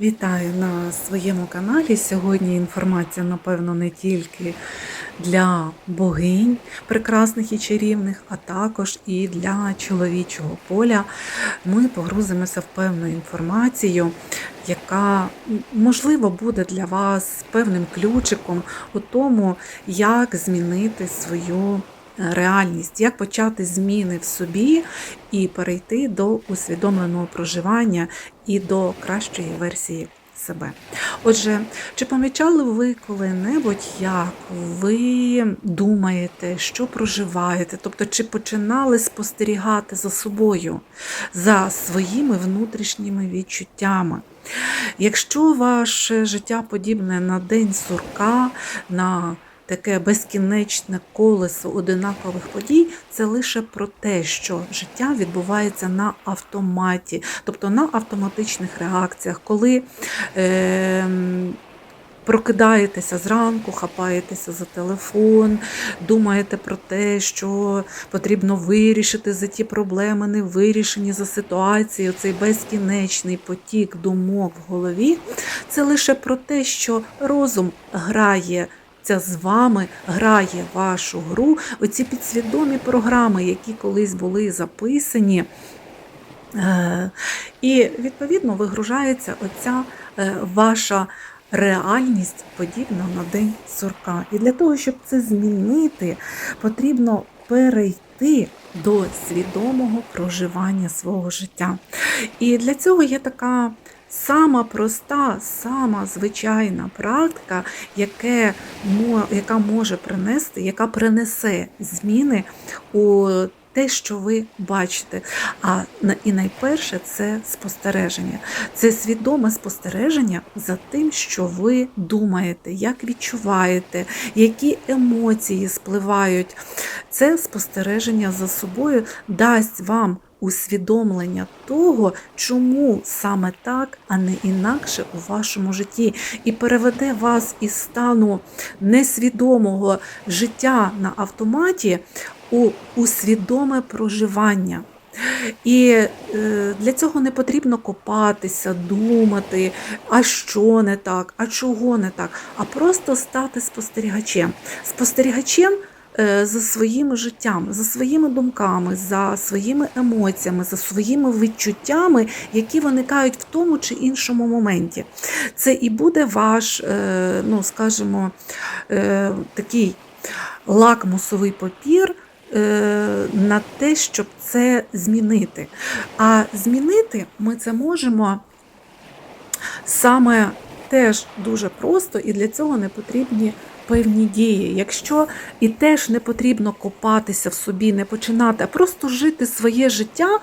Вітаю на своєму каналі. Сьогодні інформація, напевно, не тільки для богинь прекрасних і чарівних, а також і для чоловічого поля. Ми погрузимося в певну інформацію, яка можливо буде для вас певним ключиком у тому, як змінити свою реальність, як почати зміни в собі і перейти до усвідомленого проживання і до кращої версії себе. Отже, чи помічали ви коли-небудь, як ви думаєте, що проживаєте? Тобто, чи починали спостерігати за собою, за своїми внутрішніми відчуттями? Якщо ваше життя подібне на день сурка, на таке безкінечне колесо одинакових подій, це лише про те, що життя відбувається на автоматі, тобто на автоматичних реакціях, коли. Е, Прокидаєтеся зранку, хапаєтеся за телефон, думаєте про те, що потрібно вирішити за ті проблеми, не вирішені за ситуацію. Цей безкінечний потік думок в голові. Це лише про те, що розум грає Ця з вами грає вашу гру. Оці підсвідомі програми, які колись були записані. Е, і, відповідно, вигружається оця е, ваша реальність, подібна на День сурка. І для того, щоб це змінити, потрібно перейти до свідомого проживання свого життя. І для цього є така Сама проста, сама звичайна практика, яке, яка може принести, яка принесе зміни у те, що ви бачите. А і найперше це спостереження. Це свідоме спостереження за тим, що ви думаєте, як відчуваєте, які емоції спливають. Це спостереження за собою дасть вам усвідомлення того, чому саме так, а не інакше у вашому житті, і переведе вас із стану несвідомого життя на автоматі у усвідоме проживання. І е, для цього не потрібно копатися, думати, а що не так, а чого не так, а просто стати спостерігачем. Спостерігачем за своїм життям, за своїми думками, за своїми емоціями, за своїми відчуттями, які виникають в тому чи іншому моменті. Це і буде ваш, е, ну скажімо, е, такий лакмусовий папір. На те, щоб це змінити. А змінити ми це можемо саме теж дуже просто, і для цього не потрібні певні дії. Якщо і теж не потрібно копатися в собі, не починати, а просто жити своє життя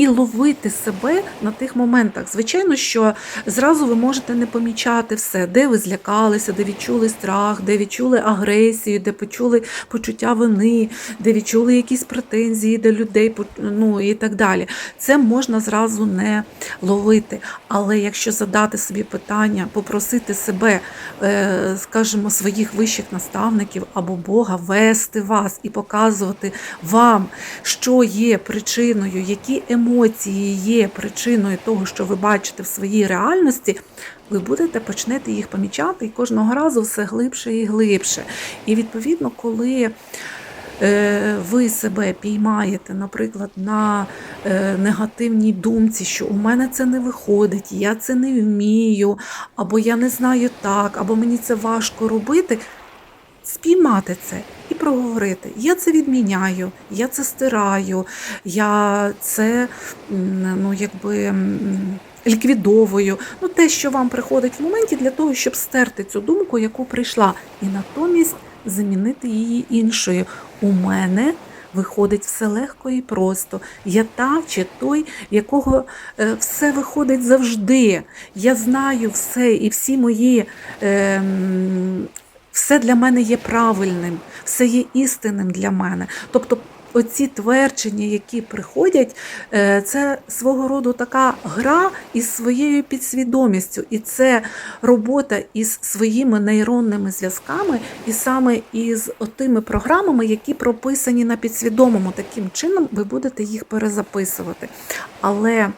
і ловити себе на тих моментах. Звичайно, що зразу ви можете не помічати все, де ви злякалися, де відчули страх, де відчули агресію, де почули почуття вини, де відчули якісь претензії до людей, ну і так далі. Це можна зразу не ловити. Але якщо задати собі питання, попросити себе, е, скажімо, своїх вищих наставників або Бога вести вас і показувати вам, що є причиною, які емоції емоції є причиною того, що ви бачите в своїй реальності, ви будете почнете їх помічати і кожного разу все глибше і глибше. І відповідно, коли е, ви себе піймаєте, наприклад, на е, негативній думці, що у мене це не виходить, я це не вмію, або я не знаю так, або мені це важко робити, спіймати це і проговорити. Я це відміняю, я це стираю, я це ну, якби. Ліквідовую, ну те, що вам приходить в моменті для того, щоб стерти цю думку, яку прийшла, і натомість замінити її іншою. У мене виходить все легко і просто. Я та чи той, якого е, все виходить завжди. Я знаю все, і всі мої е, все для мене є правильним, все є істинним для мене. Тобто оці твердження, які приходять, е, це свого роду така гра із своєю підсвідомістю, і це робота із своїми нейронними зв'язками, і саме із тими програмами, які прописані на підсвідомому. Таким чином ви будете їх перезаписувати. Але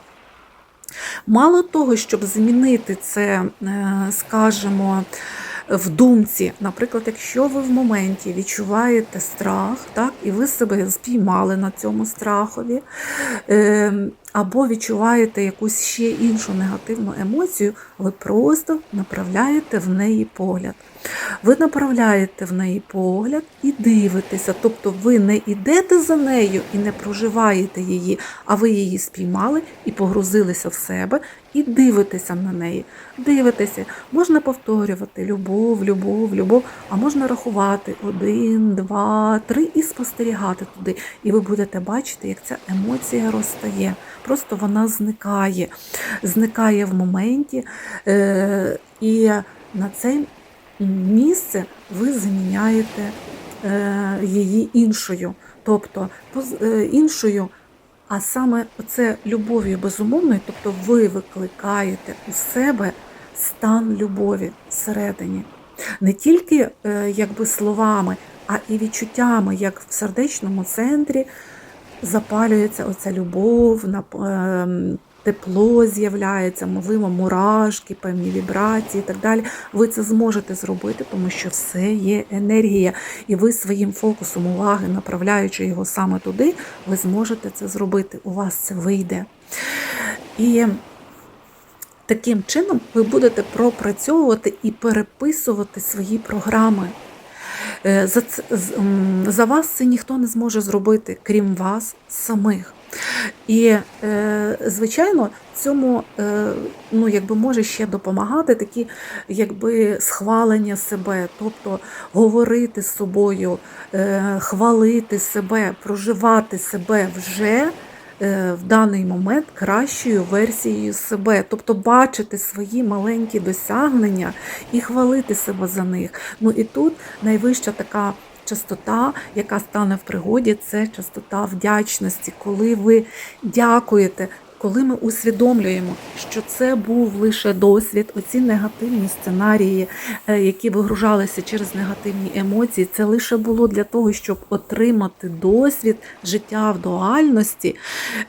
Мало того, щоб змінити це, е, скажімо, в думці, наприклад, якщо ви в моменті відчуваєте страх, так, і ви себе спіймали на цьому страхові, е, або відчуваєте якусь ще іншу негативну емоцію, ви просто направляєте в неї погляд. Ви направляєте в неї погляд і дивитеся. Тобто ви не йдете за нею і не проживаєте її, а ви її спіймали і погрузилися в себе, і дивитеся на неї. Дивитеся, можна повторювати любов, любов, любов, а можна рахувати один, два, три і спостерігати туди. І ви будете бачити, як ця емоція розтає. Просто вона зникає, зникає в моменті. Е- і на цей місце ви заміняєте е, її іншою, тобто е, іншою, а саме це любов'ю безумовною, тобто ви викликаєте у себе стан любові всередині. Не тільки е, якби словами, а і відчуттями, як в сердечному центрі запалюється оця любов, ем, тепло з'являється, можливо, мурашки, певні вібрації і так далі. Ви це зможете зробити, тому що все є енергія, і ви своїм фокусом уваги, направляючи його саме туди, ви зможете це зробити. У вас це вийде. І таким чином ви будете пропрацьовувати і переписувати свої програми. Е, За, за вас це ніхто не зможе зробити, крім вас самих. І, е, звичайно, цьому е, ну, якби може ще допомагати такі якби, схвалення себе, тобто говорити з собою, хвалити себе, проживати себе вже в даний момент кращою версією себе, тобто бачити свої маленькі досягнення і хвалити себе за них. Ну і тут найвища така. Частота, яка стане в пригоді, це частота вдячності, коли ви дякуєте, коли ми усвідомлюємо, що це був лише досвід, оці негативні сценарії, е, які вигружалися через негативні емоції, це лише було для того, щоб отримати досвід життя в дуальності.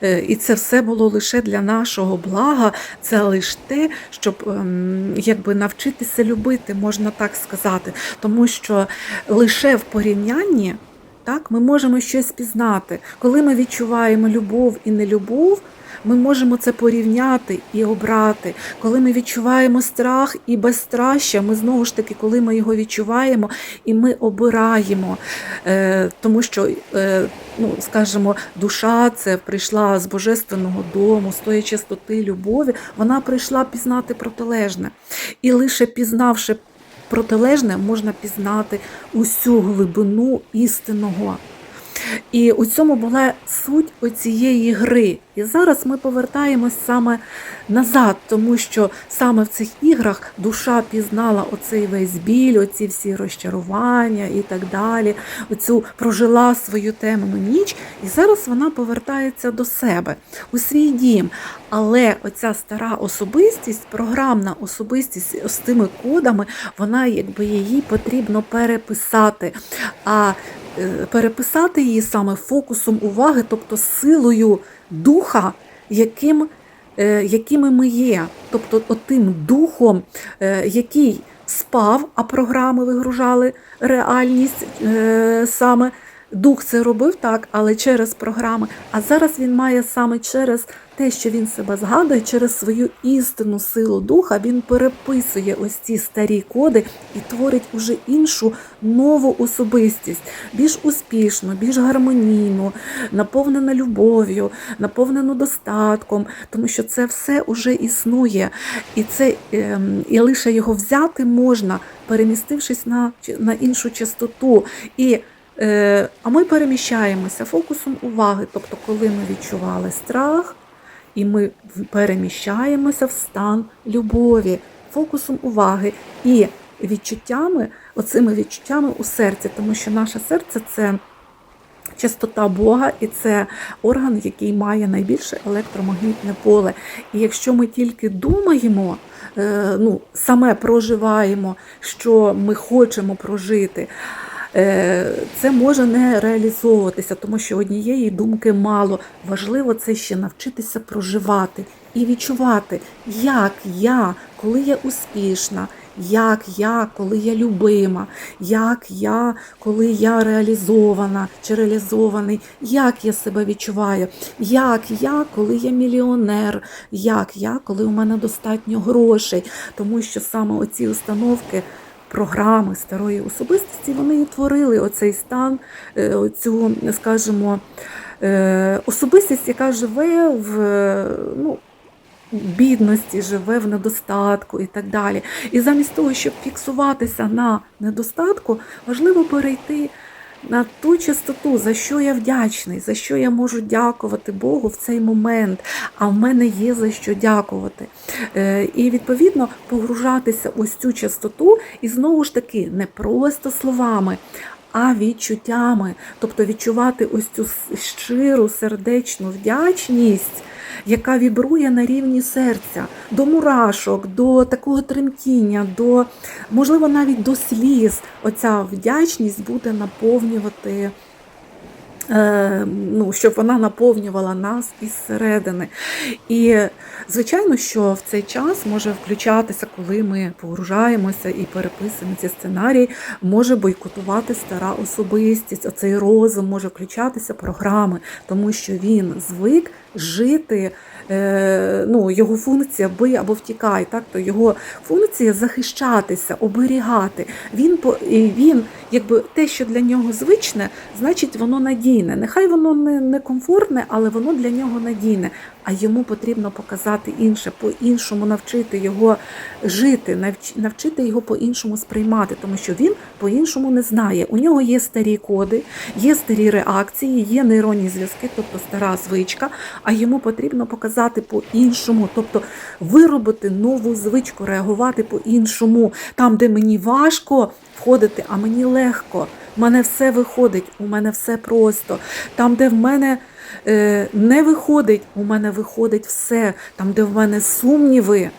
Е, І це все було лише для нашого блага. Це лише те, щоб ем, якби навчитися любити, можна так сказати. Тому що лише в порівнянні. Так, ми можемо щось пізнати. Коли ми відчуваємо любов і нелюбов, ми можемо це порівняти і обрати. Коли ми відчуваємо страх і безстраща, ми знову ж таки, коли ми його відчуваємо, і ми обираємо, е, тому що, е, ну, скажімо, душа це прийшла з божественного дому, з тої чистоти любові, вона прийшла пізнати протилежне. І лише пізнавши протилежне, можна пізнати усю глибину істинного. І у цьому була суть оцієї гри. І зараз ми повертаємось саме назад, тому що саме в цих іграх душа пізнала оцей весь біль, оці всі розчарування і так далі. Оцю прожила свою темну ніч, і зараз вона повертається до себе у свій дім. Але оця стара особистість, програмна особистість з тими кодами, вона якби її потрібно переписати. А переписати її саме фокусом уваги, тобто силою духа, яким, е, якими ми є, тобто отим духом, е, який спав, а програми вигружали реальність е, саме. Дух це робив так, але через програми. А зараз він має саме через те, що він себе згадує, через свою істинну силу духа, він переписує ось ці старі коди і творить уже іншу нову особистість, більш успішну, більш гармонійну, наповнену любов'ю, наповнену достатком, тому що це все вже існує, і це ем, і лише його взяти можна, перемістившись на, на іншу частоту. І А ми переміщаємося фокусом уваги. Тобто, коли ми відчували страх, і ми переміщаємося в стан любові, фокусом уваги і відчуттями, оцими відчуттями у серці, тому що наше серце це. Частота Бога, і це орган, який має найбільше електромагнітне поле. І якщо ми тільки думаємо, е, ну, саме проживаємо, що ми хочемо прожити, е, це може не реалізовуватися, тому що однієї думки мало. Важливо це ще навчитися проживати і відчувати, як я, коли я успішна, як я, коли я любима, як я, коли я реалізована чи реалізований, як я себе відчуваю, як я, коли я мільйонер, як я, коли у мене достатньо грошей. Тому що саме оці установки. Програми старої особистості вони і творили оцей стан, цю, скажімо, е, особистість, яка живе в е, ну, бідності, живе в недостатку і так далі. І замість того, щоб фіксуватися на недостатку, важливо перейти на ту частоту, за що я вдячний, за що я можу дякувати Богу в цей момент, а в мене є за що дякувати. Е, І відповідно погружатися ось цю частоту, і знову ж таки, не просто словами. А відчуттями, тобто відчувати ось цю щиру сердечну вдячність, яка вібрує на рівні серця, до мурашок, до такого тремтіння, до, можливо, навіть до сліз. Оця вдячність буде наповнювати. Е, Ну, щоб вона наповнювала нас із середини. І, звичайно, що в цей час може включатися, коли ми погружаємося і переписуємо ці сценарії, може бойкотувати стара особистість, оцей розум може включатися програми, тому що він звик жити. е, Ну, його функція бий або втікай, так то його функція захищатися, оберігати. Він він, якби те, що для нього звичне, значить воно надійне. Нехай воно не, не комфортне, але воно для нього надійне. А йому потрібно показати інше, по-іншому навчити його жити, навчити його по-іншому сприймати, тому що він по-іншому не знає. У нього є старі коди, є старі реакції, є нейронні зв'язки, тобто стара звичка, а йому потрібно показати по-іншому, тобто виробити нову звичку, реагувати по-іншому. Там, де мені важко входити, а мені легко. У мене все виходить, у мене все просто. Там, де в мене не виходить, у мене виходить все. Там, де в мене сумніви,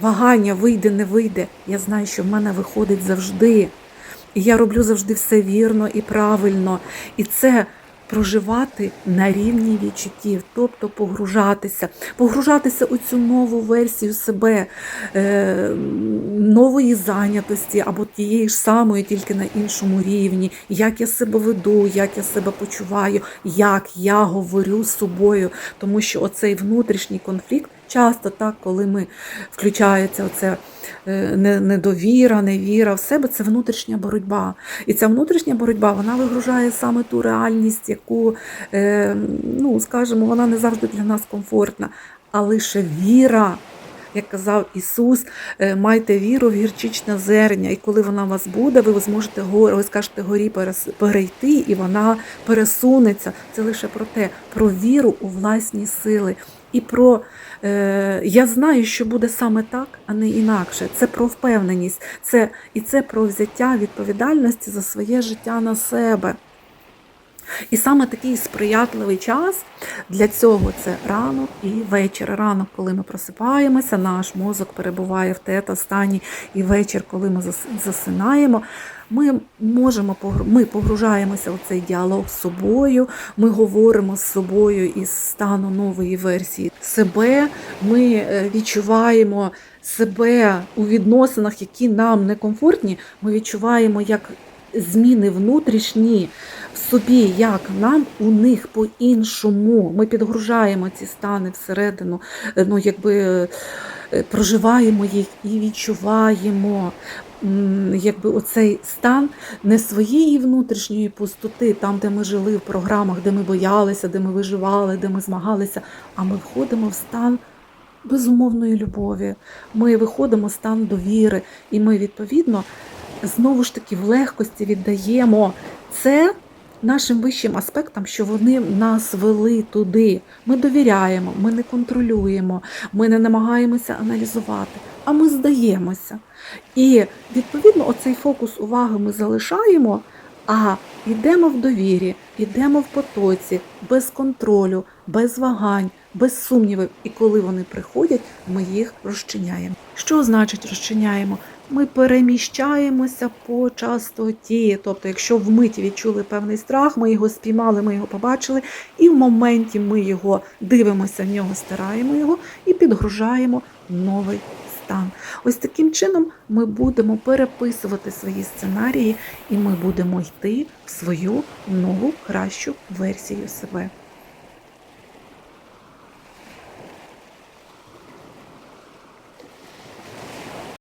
вагання вийде, не вийде. Я знаю, що в мене виходить завжди. І я роблю завжди все вірно і правильно. І це проживати на рівні відчуттів, тобто погружатися, погружатися у цю нову версію себе, е, нової зайнятості або тієї ж самої, тільки на іншому рівні, як я себе веду, як я себе почуваю, як я говорю з собою, тому що оцей внутрішній конфлікт. Часто так, коли ми включається оце е, недовіра, невіра в себе, це внутрішня боротьба. І ця внутрішня боротьба вона вигружає саме ту реальність, яку, е, ну скажімо, вона не завжди для нас комфортна, а лише віра. Як казав Ісус, е, майте віру в гірчичне зерня, і коли вона у вас буде, ви зможете гор- ви скажете горі перейти, і вона пересунеться. Це лише про те, про віру у власні сили. І про е, я знаю, що буде саме так, а не інакше. Це про впевненість, це і це про взяття відповідальності за своє життя на себе. І саме такий сприятливий час для цього це ранок і вечір. Ранок, коли ми просипаємося, наш мозок перебуває в тета стані, і вечір, коли ми засинаємо. Ми можемо ми погружаємося у цей діалог з собою. Ми говоримо з собою із стану нової версії себе. Ми е, відчуваємо себе у відносинах, які нам некомфортні. Ми відчуваємо як зміни внутрішні в собі, як нам у них по-іншому. Ми підгружаємо ці стани всередину, е, ну якби е, проживаємо їх і відчуваємо. Якби оцей стан не своєї внутрішньої пустоти, там, де ми жили в програмах, де ми боялися, де ми виживали, де ми змагалися, а ми входимо в стан безумовної любові. Ми виходимо в стан довіри, і ми відповідно знову ж таки в легкості віддаємо це нашим вищим аспектам, що вони нас вели туди. Ми довіряємо, ми не контролюємо, ми не намагаємося аналізувати, а ми здаємося. І відповідно оцей фокус уваги ми залишаємо, а йдемо в довірі, йдемо в потоці, без контролю, без вагань, без сумнівів. І коли вони приходять, ми їх розчиняємо. Що значить розчиняємо? Ми переміщаємося по частоті. Тобто, якщо в миті відчули певний страх, ми його спіймали, ми його побачили, і в моменті ми його дивимося, в нього стираємо його і підгружаємо новий стан. Ось таким чином ми будемо переписувати свої сценарії, і ми будемо йти в свою нову кращу версію себе.